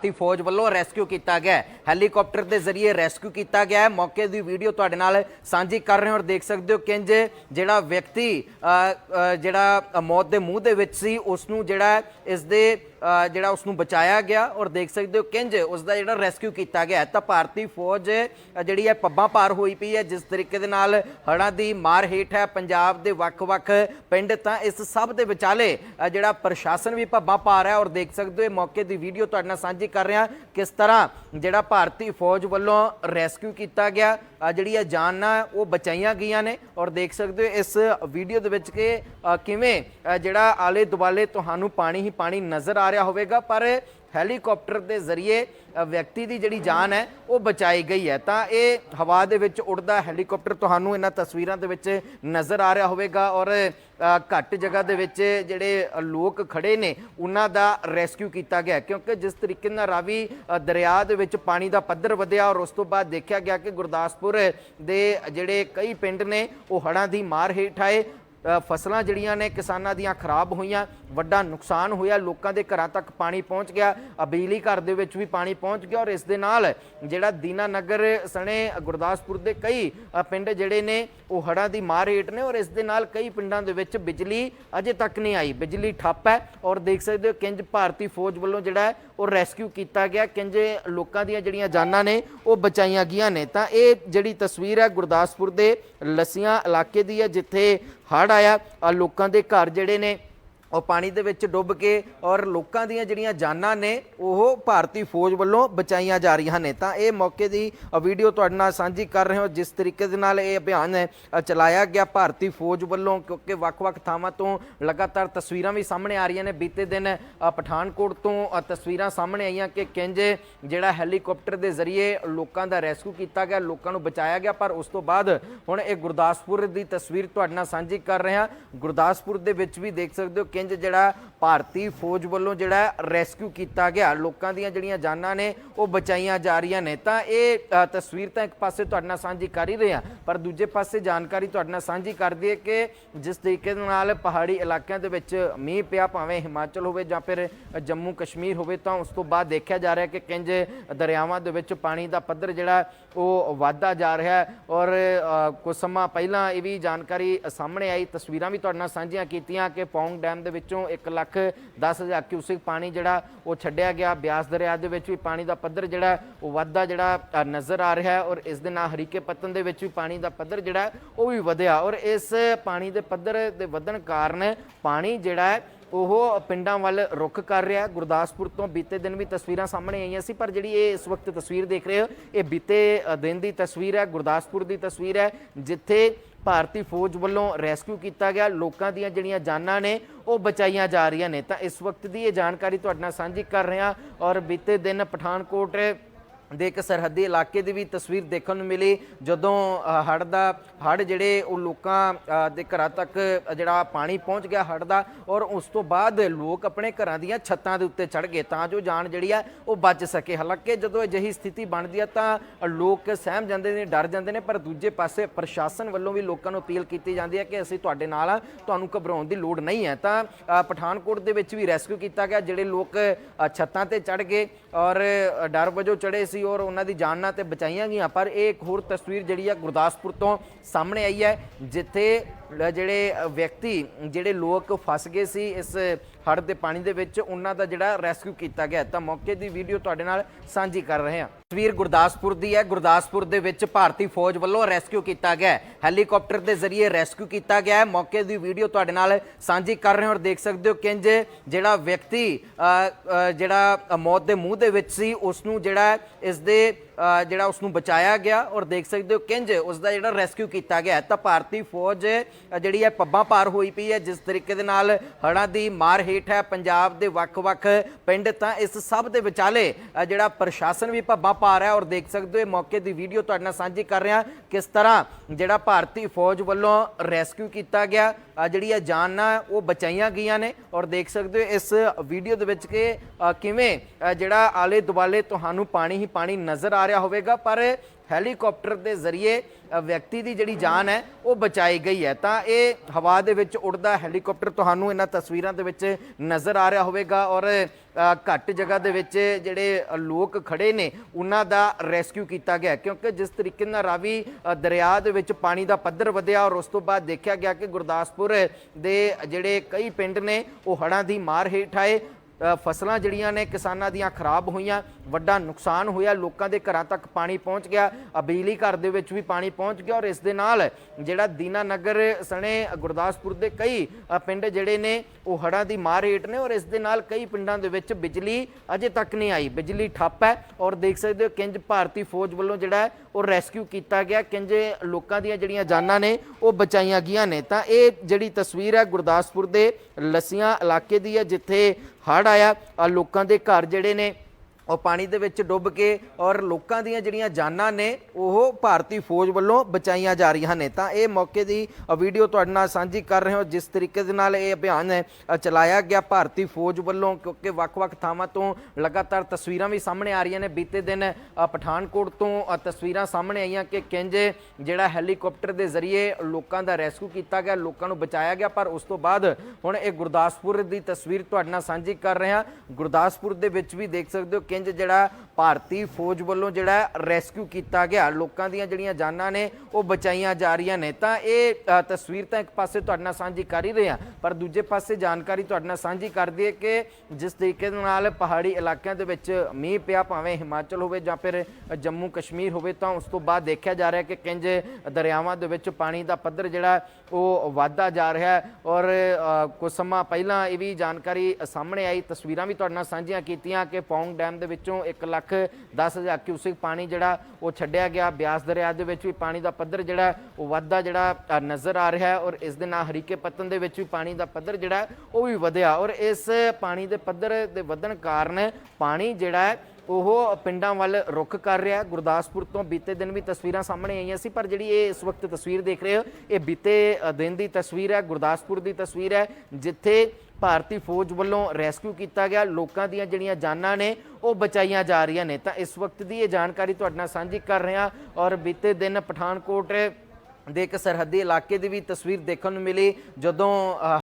ਭਾਰਤੀ ਫੌਜ ਵੱਲੋਂ ਰੈਸਕਿਊ ਕੀਤਾ ਗਿਆ ਹੈ। ਹੈਲੀਕਾਪਟਰ ਦੇ ਜ਼ਰੀਏ ਰੈਸਕਿਊ ਕੀਤਾ ਗਿਆ ਹੈ। ਮੌਕੇ ਦੀ ਵੀਡੀਓ ਤੁਹਾਡੇ ਨਾਲ ਸਾਂਝੀ ਕਰ ਰਹੇ ਹਾਂ ਔਰ ਦੇਖ ਸਕਦੇ ਹੋ ਕਿੰਜ ਜਿਹੜਾ ਵਿਅਕਤੀ ਜਿਹੜਾ ਮੌਤ ਦੇ ਮੂੰਹ ਦੇ ਵਿੱਚ ਸੀ ਉਸ ਨੂੰ ਜਿਹੜਾ ਹੈ, ਇਸ ਦੇ ਜਿਹੜਾ ਉਸ ਨੂੰ ਬਚਾਇਆ ਗਿਆ ਔਰ ਦੇਖ ਸਕਦੇ ਹੋ ਕਿੰਜ ਉਸ ਦਾ ਜਿਹੜਾ ਰੈਸਕਿਊ ਕੀਤਾ ਗਿਆ ਤਾਂ ਭਾਰਤੀ ਫੌਜ ਜਿਹੜੀ ਹੈ ਪੱਬਾਂ ਪਾਰ ਹੋਈ ਪਈ ਹੈ। ਜਿਸ ਤਰੀਕੇ ਦੇ ਨਾਲ ਹੜ੍ਹਾਂ ਦੀ ਮਾਰ ਹੇਠ ਹੈ। ਪੰਜਾਬ ਦੇ ਵੱਖ-ਵੱਖ ਪਿੰਡ ਤਾਂ ਇਸ ਸਭ ਦੇ ਵਿਚਾਲੇ ਜਿਹੜਾ ਪ੍ਰਸ਼ਾਸਨ ਵੀ ਪੱਬਾਂ ਪਾ ਹੈ ਔਰ ਦੇਖ ਸਕਦੇ ਹੋ ਇਹ ਮੌਕੇ ਦੀ ਵੀਡੀਓ ਤੁਹਾਡੇ ਨਾਲ ਸਾਂਝੀ ਕਰ ਰਿਹਾ ਕਿਸ ਤਰ੍ਹਾਂ ਜਿਹੜਾ ਭਾਰਤੀ ਫੌਜ ਵੱਲੋਂ ਰੈਸਕਿਊ ਕੀਤਾ ਗਿਆ। ਅ, ਜਿਹੜੀ ਇਹ ਜਾਨਾਂ ਉਹ ਬਚਾਈਆਂ ਗਈਆਂ ਨੇ। ਔਰ ਦੇਖ ਸਕਦੇ ਹੋ ਇਸ ਵੀਡੀਓ ਦੇ ਵਿੱਚ ਕਿ ਕਿਵੇਂ ਜਿਹੜਾ ਆਲੇ ਦੁਆਲੇ ਤੁਹਾਨੂੰ ਪਾਣੀ ਹੀ ਪਾਣੀ ਨਜ਼ਰ ਆ ਰਿਹਾ ਹੋਵੇਗਾ। ਪਰ ਹੈਲੀਕਾਪਟਰ ਦੇ ਜ਼ਰੀਏ ਵਿਅਕਤੀ ਦੀ ਜਿਹੜੀ ਜਾਨ ਹੈ, ਉਹ ਬਚਾਈ ਗਈ ਹੈ। ਤਾਂ ਇਹ ਹਵਾ ਦੇ ਵਿੱਚ ਉੱਡਦਾ ਹੈਲੀਕਾਪਟਰ ਤੁਹਾਨੂੰ ਇਹਨਾਂ ਤਸਵੀਰਾਂ ਦੇ ਵਿੱਚ ਨਜ਼ਰ ਆ ਰਿਹਾ ਹੋਵੇਗਾ ਔਰ ਘੱਟ ਜਗ੍ਹਾ ਦੇ ਵਿੱਚ ਜਿਹੜੇ ਲੋਕ ਖੜੇ ਨੇ, ਉਹਨਾਂ ਦਾ ਰੈਸਕਿਊ ਕੀਤਾ ਗਿਆ ਕਿਉਂਕਿ ਜਿਸ ਤਰੀਕੇ ਨਾਲ ਰਾਵੀ ਦਰਿਆ ਦੇ ਵਿੱਚ ਪਾਣੀ ਦਾ ਪੱਧਰ ਵਧਿਆ ਔਰ ਉਸ ਤੋਂ ਬਾਅਦ ਦੇਖਿਆ ਗਿਆ ਕਿ ਗੁਰਦਾਸਪੁਰ ਦੇ ਜਿਹੜੇ ਕਈ ਪਿੰਡ ਨੇ, ਉਹ ਹੜ੍ਹਾਂ ਦੀ ਮਾਰ ਹੇਠ ਆਏ ਫਸਲਾਂ ਜਿਹੜੀਆਂ ਨੇ ਕਿਸਾਨਾਂ ਦੀਆਂ ਖਰਾਬ ਹੋਈਆਂ, ਵੱਡਾ ਨੁਕਸਾਨ ਹੋਇਆ, ਲੋਕਾਂ ਦੇ ਘਰਾਂ ਤੱਕ ਪਾਣੀ ਪਹੁੰਚ ਗਿਆ ਬਿਜਲੀ ਘਰ ਦੇ ਵਿੱਚ ਵੀ ਪਾਣੀ ਪਹੁੰਚ ਗਿਆ ਔਰ ਇਸ ਦੇ ਨਾਲ ਜਿਹੜਾ ਦੀਨਾ ਨਗਰ ਸਣੇ ਗੁਰਦਾਸਪੁਰ ਦੇ ਕਈ ਪਿੰਡ ਜਿਹੜੇ ਨੇ, ਉਹ ਹੜ੍ਹਾਂ ਦੀ ਮਾਰ ਹੇਠ ਨੇ ਔਰ ਇਸ ਦੇ ਨਾਲ ਕਈ ਪਿੰਡਾਂ ਦੇ ਵਿੱਚ ਬਿਜਲੀ ਅਜੇ ਤੱਕ ਨਹੀਂ ਆਈ। ਬਿਜਲੀ ਠੱਪ ਹੈ ਔਰ ਦੇਖ ਸਕਦੇ ਹੋ, ਕਿੰਜ ਭਾਰਤੀ ਫੌਜ ਵੱਲੋਂ ਜਿਹੜਾ ਉਹ ਰੈਸਕਿਊ ਕੀਤਾ ਗਿਆ, ਕਿੰਜ ਲੋਕਾਂ ਦੀਆਂ ਜਿਹੜੀਆਂ ਜਾਨਾਂ ਨੇ, ਉਹ ਬਚਾਈਆਂ ਗਈਆਂ ਨੇ। ਤਾਂ ਇਹ ਜਿਹੜੀ ਤਸਵੀਰ ਹੈ ਗੁਰਦਾਸਪੁਰ ਦੇ ਲਸੀਆਂ ਇਲਾਕੇ ਦੀ ਹੈ, ਜਿੱਥੇ ਹੜ੍ਹ ਆਇਆ। ਲੋਕਾਂ ਦੇ ਘਰ ਜਿਹੜੇ ਨੇ ਉਹ ਪਾਣੀ ਦੇ ਵਿੱਚ ਡੁੱਬ ਕੇ ਔਰ ਲੋਕਾਂ ਦੀਆਂ ਜਿਹੜੀਆਂ ਜਾਨਾਂ ਨੇ ਉਹ ਭਾਰਤੀ ਫੌਜ ਵੱਲੋਂ ਬਚਾਈਆਂ ਜਾ ਰਹੀਆਂ ਨੇ। ਤਾਂ ਇਹ ਮੌਕੇ ਦੀ ਵੀਡੀਓ ਤੁਹਾਡੇ ਨਾਲ ਸਾਂਝੀ ਕਰ ਰਹੇ ਹਾਂ ਜਿਸ ਤਰੀਕੇ ਦੇ ਨਾਲ ਇਹ ਅਭਿਆਨ ਹੈ, ਚਲਾਇਆ ਗਿਆ ਭਾਰਤੀ ਫੌਜ ਵੱਲੋਂ ਕਿਉਂਕਿ ਵੱਖ-ਵੱਖ ਥਾਵਾਂ ਤੋਂ ਲਗਾਤਾਰ ਤਸਵੀਰਾਂ ਵੀ ਸਾਹਮਣੇ ਆ ਰਹੀਆਂ ਨੇ। ਬੀਤੇ ਦਿਨ ਪਠਾਨਕੋਟ ਤੋਂ ਤਸਵੀਰਾਂ ਸਾਹਮਣੇ ਆਈਆਂ ਕਿ ਕਿੰਜ ਜਿਹੜਾ ਹੈਲੀਕਾਪਟਰ ਦੇ ਜ਼ਰੀਏ ਲੋਕਾਂ ਦਾ ਰੈਸਕਿਊ ਕੀਤਾ ਗਿਆ ਲੋਕਾਂ ਨੂੰ ਬਚਾਇਆ ਗਿਆ। ਪਰ ਉਸ ਤੋਂ ਬਾਅਦ ਹੁਣ ਇਹ ਗੁਰਦਾਸਪੁਰ ਦੀ ਤਸਵੀਰ ਤੁਹਾਡੇ ਨਾਲ ਸਾਂਝੀ ਕਰ ਰਹੇ ਹਾਂ। ਗੁਰਦਾਸਪੁਰ ਦੇ ਵਿੱਚ ਵੀ ਦੇਖ ਸਕਦੇ ਹੋ ਕਿੰਜ ਜਿਹੜਾ ਭਾਰਤੀ ਫੌਜ ਵੱਲੋਂ ਜਿਹੜਾ ਰੈਸਕਿਊ ਕੀਤਾ ਗਿਆ ਲੋਕਾਂ ਦੀਆਂ ਜਿਹੜੀਆਂ ਜਾਨਾਂ ਨੇ ਉਹ ਬਚਾਈਆਂ ਜਾ ਰਹੀਆਂ ਨੇ। ਤਾਂ ਇਹ ਤਸਵੀਰ ਤਾਂ ਇੱਕ ਪਾਸੇ ਤੁਹਾਡੇ ਨਾਲ ਸਾਂਝੀ ਕਰ ਹੀ ਰਹੇ ਹਾਂ ਪਰ ਦੂਜੇ ਪਾਸੇ ਜਾਣਕਾਰੀ ਤੁਹਾਡੇ ਨਾਲ ਸਾਂਝੀ ਕਰ ਦਈਏ ਕਿ ਜਿਸ ਤਰੀਕੇ ਨਾਲ ਪਹਾੜੀ ਇਲਾਕਿਆਂ ਦੇ ਵਿੱਚ ਮੀਂਹ ਪਿਆ ਭਾਵੇਂ ਹਿਮਾਚਲ ਹੋਵੇ ਜਾਂ ਫਿਰ ਜੰਮੂ ਕਸ਼ਮੀਰ ਹੋਵੇ ਤਾਂ ਉਸ ਤੋਂ ਬਾਅਦ ਦੇਖਿਆ ਜਾ ਰਿਹਾ ਕਿ ਕਿੰਜ ਦਰਿਆਵਾਂ ਦੇ ਵਿੱਚ ਪਾਣੀ ਦਾ ਪੱਧਰ ਜਿਹੜਾ ਉਹ ਵਾਧਾ ਜਾ ਰਿਹਾ ਹੈ। ਔਰ ਅ, ਕੁਝ ਸਮਾਂ ਪਹਿਲਾਂ ਇਹ ਵੀ ਜਾਣਕਾਰੀ ਸਾਹਮਣੇ ਆਈ ਤਸਵੀਰਾਂ ਵੀ ਤੁਹਾਡੇ ਨਾਲ ਸਾਂਝੀਆਂ ਕੀਤੀਆਂ ਕਿ ਪੌਂਗ ਡੈਮ ਦੇ ਵਿੱਚੋਂ 1 ਲੱਖ 10 ਹਜ਼ਾਰ ਕਿਊਸਿਕ ਪਾਣੀ ਜਿਹੜਾ ਉਹ ਛੱਡਿਆ ਗਿਆ। ਬਿਆਸ ਦਰਿਆ ਦੇ ਵਿੱਚ ਵੀ ਪਾਣੀ ਦਾ ਪੱਧਰ ਜਿਹੜਾ ਉਹ ਵਾਧਾ ਜਿਹੜਾ ਨਜ਼ਰ ਆ ਰਿਹਾ ਹੈ ਔਰ ਇਸ ਦੇ ਨਾਲ ਹਰੀਕੇ ਪੱਤਨ ਦੇ ਵਿੱਚ ਵੀ ਪਾਣੀ ਦਾ ਪੱਧਰ ਜਿਹੜਾ ਉਹ ਵੀ ਵਧਿਆ ਔਰ ਇਸ ਪਾਣੀ ਦੇ ਪੱਧਰ ਦੇ ਵਧਣ ਕਾਰਨ ਪਾਣੀ ਜਿਹੜਾ ਹੈ, ਉਹ ਪਿੰਡਾਂ ਵੱਲ ਰੁੱਖ ਕਰ ਰਿਹਾ ਗੁਰਦਾਸਪੁਰ ਤੋਂ ਬੀਤੇ ਦਿਨ ਵੀ ਤਸਵੀਰਾਂ ਸਾਹਮਣੇ ਆਈਆਂ ਸੀ, ਪਰ ਜਿਹੜੀ ਇਹ ਇਸ ਵਕਤ ਤਸਵੀਰ ਦੇਖ ਰਹੇ ਹੋ, ਇਹ ਬੀਤੇ ਦਿਨ ਦੀ ਤਸਵੀਰ ਹੈ, ਗੁਰਦਾਸਪੁਰ ਦੀ ਤਸਵੀਰ ਹੈ, ਜਿੱਥੇ ਭਾਰਤੀ ਫੌਜ ਵੱਲੋਂ ਰੈਸਕਿਊ ਕੀਤਾ ਗਿਆ। ਲੋਕਾਂ ਦੀਆਂ ਜਿਹੜੀਆਂ ਜਾਨਾਂ ਨੇ, ਉਹ ਬਚਾਈਆਂ ਜਾ ਰਹੀਆਂ ਨੇ। ਤਾਂ ਇਸ ਵਕਤ ਦੀ ਇਹ ਜਾਣਕਾਰੀ ਤੁਹਾਡੇ ਨਾਲ ਸਾਂਝੀ ਕਰ ਰਹੇ ਹਾਂ ਔਰ ਬੀਤੇ ਦਿਨ ਪਠਾਨਕੋਟ ਦੇ ਇੱਕ ਸਰਹੱਦੀ ਇਲਾਕੇ ਦੀ ਵੀ ਤਸਵੀਰ ਦੇਖਣ ਨੂੰ ਮਿਲੀ, ਜਦੋਂ ਹੜ ਦਾ ਹੜ ਜਿਹੜੇ ਉਹ ਲੋਕਾਂ ਦੇ ਘਰਾਂ ਤੱਕ ਜਿਹੜਾ ਪਾਣੀ ਪਹੁੰਚ ਗਿਆ ਹੜ ਦਾ ਔਰ ਉਸ ਤੋਂ ਬਾਅਦ ਲੋਕ ਆਪਣੇ ਘਰਾਂ ਦੀਆਂ ਛੱਤਾਂ ਦੇ ਉੱਤੇ ਚੜ ਗਏ, ਤਾਂ ਜੋ ਜਾਨ ਜਿਹੜੀ ਆ ਉਹ ਬਚ ਸਕੇ। ਹਾਲਾਂਕਿ ਜਦੋਂ ਅਜਿਹੀ ਸਥਿਤੀ ਬਣਦੀ ਆ ਤਾਂ ਲੋਕ ਸਹਿਮ ਜਾਂਦੇ ਨੇ, ਡਰ ਜਾਂਦੇ ਨੇ, ਪਰ ਦੂਜੇ ਪਾਸੇ ਪ੍ਰਸ਼ਾਸਨ ਵੱਲੋਂ ਵੀ ਲੋਕਾਂ ਨੂੰ ਅਪੀਲ ਕੀਤੀ ਜਾਂਦੀ ਹੈ ਕਿ ਅਸੀਂ ਤੁਹਾਡੇ ਨਾਲ ਆ, ਤੁਹਾਨੂੰ ਘਬਰਾਉਣ ਦੀ ਲੋੜ ਨਹੀਂ ਹੈ। ਤਾਂ ਪਠਾਨਕੋਟ ਦੇ ਵਿੱਚ ਵੀ ਰੈਸਕਿਊ ਕੀਤਾ ਗਿਆ, ਜਿਹੜੇ ਲੋਕ ਛੱਤਾਂ ਤੇ ਚੜ ਗਏ ਔਰ ਡਰ ਵਜੋਂ ਚੜੇ ਸੀ। ਔਰ ਉਹਨਾਂ ਦੀ ਜਾਨਾਂ ਤੇ ਬਚਾਈਆਂ ਗਈਆਂ। ਪਰ ਇਹ ਇੱਕ ਹੋਰ ਤਸਵੀਰ ਜਿਹੜੀ ਆ ਗੁਰਦਾਸਪੁਰ ਤੋਂ ਸਾਹਮਣੇ ਆਈ ਹੈ ਜਿੱਥੇ ਜਿਹੜੇ ਵਿਅਕਤੀ ਜਿਹੜੇ ਲੋਕ ਫਸ ਗਏ ਸੀ ਇਸ ਹੜ੍ਹ ਦੇ ਪਾਣੀ ਦੇ ਵਿੱਚ ਉਹਨਾਂ ਦਾ ਜਿਹੜਾ ਰੈਸਕਿਊ ਕੀਤਾ ਗਿਆ। ਤਾਂ ਮੌਕੇ ਦੀ ਵੀਡੀਓ ਤੁਹਾਡੇ ਨਾਲ ਸਾਂਝੀ ਕਰ ਰਹੇ ਹਾਂ। ਤਸਵੀਰ ਗੁਰਦਾਸਪੁਰ ਦੀ ਹੈ। ਗੁਰਦਾਸਪੁਰ ਦੇ ਵਿੱਚ ਭਾਰਤੀ ਫੌਜ ਵੱਲੋਂ ਰੈਸਕਿਊ ਕੀਤਾ ਗਿਆ ਹੈ। ਹੈਲੀਕਾਪਟਰ ਦੇ ਜ਼ਰੀਏ ਰੈਸਕਿਊ ਕੀਤਾ ਗਿਆ ਮੌਕੇ ਦੀ ਵੀਡੀਓ ਤੁਹਾਡੇ ਨਾਲ ਸਾਂਝੀ ਕਰ ਰਹੇ ਹਾਂ ਔਰ ਦੇਖ ਸਕਦੇ ਹੋ ਕਿੰਜ ਜਿਹੜਾ ਵਿਅਕਤੀ ਅ, ਜਿਹੜਾ ਮੌਤ ਦੇ ਮੂੰਹ ਦੇ ਵਿੱਚ ਸੀ ਉਸ ਨੂੰ ਜਿਹੜਾ ਇਸ ਦੇ ਜਿਹੜਾ ਉਸ ਨੂੰ ਬਚਾਇਆ ਗਿਆ ਔਰ ਦੇਖ ਸਕਦੇ ਹੋ ਕਿੰਜ ਉਸ ਦਾ ਜਿਹੜਾ ਰੈਸਕਿਊ ਕੀਤਾ ਗਿਆ ਤਾਂ ਭਾਰਤੀ ਫੌਜ ਜਿਹੜੀ ਹੈ ਪੱਬਾਂ ਪਾਰ ਹੋਈ ਪਈ ਹੈ ਜਿਸ ਤਰੀਕੇ ਦੇ ਨਾਲ ਹੜ੍ਹਾਂ ਦੀ ਮਾਰ ਹੇਠ ਹੈ। ਪੰਜਾਬ ਦੇ ਵੱਖ-ਵੱਖ ਪਿੰਡ ਤਾਂ ਇਸ ਸਭ ਦੇ ਵਿਚਾਲੇ ਜਿਹੜਾ ਪ੍ਰਸ਼ਾਸਨ ਵੀ ਪੱਬਾਂ ਪਾ ਹੈ ਔਰ ਦੇਖ ਸਕਦੇ ਹੋ ਮੌਕੇ ਦੀ ਵੀਡੀਓ ਤੁਹਾਡੇ ਨਾਲ ਸਾਂਝੀ ਕਰ ਰਿਹਾ ਕਿਸ ਤਰ੍ਹਾਂ ਜਿਹੜਾ ਭਾਰਤੀ ਫੌਜ ਵੱਲੋਂ ਰੈਸਕਿਊ ਕੀਤਾ ਗਿਆ ਅ, ਜਿਹੜੀ ਇਹ ਜਾਨਾਂ ਉਹ ਬਚਾਈਆਂ ਗਈਆਂ ਨੇ ਔਰ ਦੇਖ ਸਕਦੇ ਹੋ ਇਸ ਵੀਡੀਓ ਦੇ ਵਿੱਚ ਕਿ ਕਿਵੇਂ ਜਿਹੜਾ ਆਲੇ ਦੁਆਲੇ ਤੁਹਾਨੂੰ ਪਾਣੀ ਹੀ ਪਾਣੀ ਨਜ਼ਰ ਆ ਰਿਹਾ ਹੋਵੇਗਾ, ਪਰ ਹੈਲੀਕਾਪਟਰ ਦੇ ਜ਼ਰੀਏ ਵਿਅਕਤੀ ਦੀ ਜਿਹੜੀ ਜਾਨ ਹੈ, ਉਹ ਬਚਾਈ ਗਈ ਹੈ। ਤਾਂ ਇਹ ਹਵਾ ਦੇ ਵਿੱਚ ਉੱਡਦਾ ਹੈਲੀਕਾਪਟਰ ਤੁਹਾਨੂੰ ਇਹਨਾਂ ਤਸਵੀਰਾਂ ਦੇ ਵਿੱਚ ਨਜ਼ਰ ਆ ਰਿਹਾ ਹੋਵੇਗਾ ਔਰ ਘੱਟ ਜਗ੍ਹਾ ਦੇ ਵਿੱਚ ਜਿਹੜੇ ਲੋਕ ਖੜੇ ਨੇ, ਉਹਨਾਂ ਦਾ ਰੈਸਕਿਊ ਕੀਤਾ ਗਿਆ ਕਿਉਂਕਿ ਜਿਸ ਤਰੀਕੇ ਨਾਲ ਰਾਵੀ ਦਰਿਆ ਦੇ ਵਿੱਚ ਪਾਣੀ ਦਾ ਪੱਧਰ ਵਧਿਆ ਔਰ ਉਸ ਤੋਂ ਬਾਅਦ ਦੇਖਿਆ ਗਿਆ ਕਿ ਗੁਰਦਾਸਪੁਰ ਦੇ ਜਿਹੜੇ ਕਈ ਪਿੰਡ ਨੇ, ਉਹ ਹੜ੍ਹਾਂ ਦੀ ਮਾਰ ਹੇਠ ਆਏ ਫਸਲਾਂ ਜਿਹੜੀਆਂ ਨੇ ਕਿਸਾਨਾਂ ਦੀਆਂ ਖਰਾਬ ਹੋਈਆਂ, ਵੱਡਾ ਨੁਕਸਾਨ ਹੋਇਆ, ਲੋਕਾਂ ਦੇ ਘਰਾਂ ਤੱਕ ਪਾਣੀ ਪਹੁੰਚ ਗਿਆ ਬਿਜਲੀ ਘਰ ਦੇ ਵਿੱਚ ਵੀ ਪਾਣੀ ਪਹੁੰਚ ਗਿਆ ਔਰ ਇਸ ਦੇ ਨਾਲ ਜਿਹੜਾ ਦੀਨਾ ਨਗਰ ਸਣੇ ਗੁਰਦਾਸਪੁਰ ਦੇ ਕਈ ਪਿੰਡ ਜਿਹੜੇ ਨੇ, ਉਹ ਹੜ੍ਹਾਂ ਦੀ ਮਾਰ ਹੇਠ ਨੇ ਔਰ ਇਸ ਦੇ ਨਾਲ ਕਈ ਪਿੰਡਾਂ ਦੇ ਵਿੱਚ ਬਿਜਲੀ ਅਜੇ ਤੱਕ ਨਹੀਂ ਆਈ। ਬਿਜਲੀ ਠੱਪ ਹੈ ਔਰ ਦੇਖ ਸਕਦੇ ਹੋ ਕਿੰਜ ਭਾਰਤੀ ਫੌਜ ਵੱਲੋਂ ਜਿਹੜਾ ਉਹ ਰੈਸਕਿਊ ਕੀਤਾ ਗਿਆ, ਕਿੰਜ ਲੋਕਾਂ ਦੀਆਂ ਜਿਹੜੀਆਂ ਜਾਨਾਂ ਨੇ ਉਹ ਬਚਾਈਆਂ ਗਈਆਂ ਨੇ। ਤਾਂ ਇਹ ਜਿਹੜੀ ਤਸਵੀਰ ਹੈ ਗੁਰਦਾਸਪੁਰ ਦੇ ਲਸੀਆਂ ਇਲਾਕੇ ਦੀ ਹੈ, ਜਿੱਥੇ ਹੜ੍ਹ ਆਇਆ ਆ ਲੋਕਾਂ ਦੇ ਘਰ ਜਿਹੜੇ ਨੇ ਉਹ ਪਾਣੀ ਦੇ ਵਿੱਚ ਡੁੱਬ ਕੇ ਔਰ ਲੋਕਾਂ ਦੀਆਂ ਜਿਹੜੀਆਂ ਜਾਨਾਂ ਨੇ, ਉਹ ਭਾਰਤੀ ਫੌਜ ਵੱਲੋਂ ਬਚਾਈਆਂ ਜਾ ਰਹੀਆਂ ਨੇ। ਤਾਂ ਇਹ ਮੌਕੇ ਦੀ ਵੀਡੀਓ ਤੁਹਾਡੇ ਨਾਲ ਸਾਂਝੀ ਕਰ ਰਹੇ ਹਾਂ। ਜਿਸ ਤਰੀਕੇ ਦੇ ਨਾਲ ਇਹ ਅਭਿਆਨ ਹੈ ਚਲਾਇਆ ਗਿਆ ਭਾਰਤੀ ਫੌਜ ਵੱਲੋਂ, ਕਿਉਂਕਿ ਵੱਖ-ਵੱਖ ਥਾਵਾਂ ਤੋਂ ਲਗਾਤਾਰ ਤਸਵੀਰਾਂ ਵੀ ਸਾਹਮਣੇ ਆ ਰਹੀਆਂ ਨੇ। ਬੀਤੇ ਦਿਨ ਪਠਾਨਕੋਟ ਤੋਂ ਤਸਵੀਰਾਂ ਸਾਹਮਣੇ ਆਈਆਂ ਕਿ ਕਿੰਜ ਜਿਹੜਾ ਹੈਲੀਕਾਪਟਰ ਦੇ ਜ਼ਰੀਏ ਲੋਕਾਂ ਦਾ ਰੈਸਕਿਊ ਕੀਤਾ ਗਿਆ, ਲੋਕਾਂ ਨੂੰ ਬਚਾਇਆ ਗਿਆ। ਪਰ ਉਸ ਤੋਂ ਬਾਅਦ ਹੁਣ ਇਹ ਗੁਰਦਾਸਪੁਰ ਦੀ ਤਸਵੀਰ ਤੁਹਾਡੇ ਨਾਲ ਸਾਂਝੀ ਕਰ ਰਹੇ ਹਾਂ। ਗੁਰਦਾਸਪੁਰ ਦੇ ਵਿੱਚ ਵੀ ਦੇਖ ਸਕਦੇ ਹੋ ਕਿੰਜ ਜਿਹੜਾ ਭਾਰਤੀ ਫੌਜ ਵੱਲੋਂ ਜਿਹੜਾ ਰੈਸਕਿਊ ਕੀਤਾ ਗਿਆ ਲੋਕਾਂ ਦੀਆਂ ਜਿਹੜੀਆਂ ਜਾਨਾਂ ਨੇ ਉਹ ਬਚਾਈਆਂ ਜਾ ਰਹੀਆਂ ਨੇ। ਤਾਂ ਇਹ ਤਸਵੀਰ ਤਾਂ ਇੱਕ ਪਾਸੇ ਤੁਹਾਡੇ ਨਾਲ ਸਾਂਝੀ ਕਰ ਹੀ ਰਹੇ ਹਾਂ ਪਰ ਦੂਜੇ ਪਾਸੇ ਜਾਣਕਾਰੀ ਤੁਹਾਡੇ ਨਾਲ ਸਾਂਝੀ ਕਰ ਦਈਏ ਕਿ ਜਿਸ ਤਰੀਕੇ ਦੇ ਨਾਲ ਪਹਾੜੀ ਇਲਾਕਿਆਂ ਦੇ ਵਿੱਚ ਮੀਂਹ ਪਿਆ ਭਾਵੇਂ ਹਿਮਾਚਲ ਹੋਵੇ ਜਾਂ ਫਿਰ ਜੰਮੂ ਕਸ਼ਮੀਰ ਹੋਵੇ ਤਾਂ ਉਸ ਤੋਂ ਬਾਅਦ ਦੇਖਿਆ ਜਾ ਰਿਹਾ ਕਿ ਕਿੰਜ ਦਰਿਆਵਾਂ ਦੇ ਵਿੱਚ ਪਾਣੀ ਦਾ ਪੱਧਰ ਜਿਹੜਾ ਉਹ ਵਾਧਾ ਜਾ ਰਿਹਾ ਹੈ। ਔਰ ਅ, ਕੁਝ ਸਮਾਂ ਪਹਿਲਾਂ ਇਹ ਵੀ ਜਾਣਕਾਰੀ ਸਾਹਮਣੇ ਆਈ ਤਸਵੀਰਾਂ ਵੀ ਤੁਹਾਡੇ ਨਾਲ ਸਾਂਝੀਆਂ ਕੀਤੀਆਂ ਕਿ ਪੌਂਗ ਡੈਮ ਦੇ ਵਿੱਚੋਂ 1 ਲੱਖ 10 ਹਜ਼ਾਰ ਕਿਊਸਿਕ ਪਾਣੀ ਜਿਹੜਾ ਉਹ ਛੱਡਿਆ ਗਿਆ। ਬਿਆਸ ਦਰਿਆ ਦੇ ਵਿੱਚ ਵੀ ਪਾਣੀ ਦਾ ਪੱਧਰ ਜਿਹੜਾ ਉਹ ਵਾਧਾ ਜਿਹੜਾ ਨਜ਼ਰ ਆ ਰਿਹਾ ਔਰ ਇਸ ਦੇ ਨਾਲ ਹਰੀਕੇ ਪੱਤਨ ਦੇ ਵਿੱਚ ਵੀ ਪਾਣੀ ਦਾ ਪੱਧਰ ਜਿਹੜਾ ਉਹ ਵੀ ਵਧਿਆ ਔਰ ਇਸ ਪਾਣੀ ਦੇ ਪੱਧਰ ਦੇ ਵਧਣ ਕਾਰਨ ਪਾਣੀ ਜਿਹੜਾ ਉਹ ਪਿੰਡਾਂ ਵੱਲ ਰੁੱਖ ਕਰ ਰਿਹਾ ਗੁਰਦਾਸਪੁਰ ਤੋਂ ਬੀਤੇ ਦਿਨ ਵੀ ਤਸਵੀਰਾਂ ਸਾਹਮਣੇ ਆਈਆਂ ਸੀ, ਪਰ ਜਿਹੜੀ ਇਹ ਇਸ ਵਕਤ ਤਸਵੀਰ ਦੇਖ ਰਹੇ ਹੋ, ਇਹ ਬੀਤੇ ਦਿਨ ਦੀ ਤਸਵੀਰ ਹੈ, ਗੁਰਦਾਸਪੁਰ ਦੀ ਤਸਵੀਰ ਹੈ, ਜਿੱਥੇ ਭਾਰਤੀ ਫੌਜ ਵੱਲੋਂ ਰੈਸਕਿਊ ਕੀਤਾ ਗਿਆ। ਲੋਕਾਂ ਦੀਆਂ ਜਿਹੜੀਆਂ ਜਾਨਾਂ ਨੇ, ਉਹ ਬਚਾਈਆਂ ਜਾ ਰਹੀਆਂ ਨੇ। ਤਾਂ ਇਸ ਵਕਤ ਦੀ ਇਹ ਜਾਣਕਾਰੀ ਤੁਹਾਡੇ ਨਾਲ ਸਾਂਝੀ ਕਰ ਰਿਹਾ ਔਰ ਬੀਤੇ ਦਿਨ ਪਠਾਨਕੋਟ ਦੇ ਇੱਕ ਸਰਹੱਦੀ ਇਲਾਕੇ ਦੀ ਵੀ ਤਸਵੀਰ ਦੇਖਣ ਨੂੰ ਮਿਲੀ। ਜਦੋਂ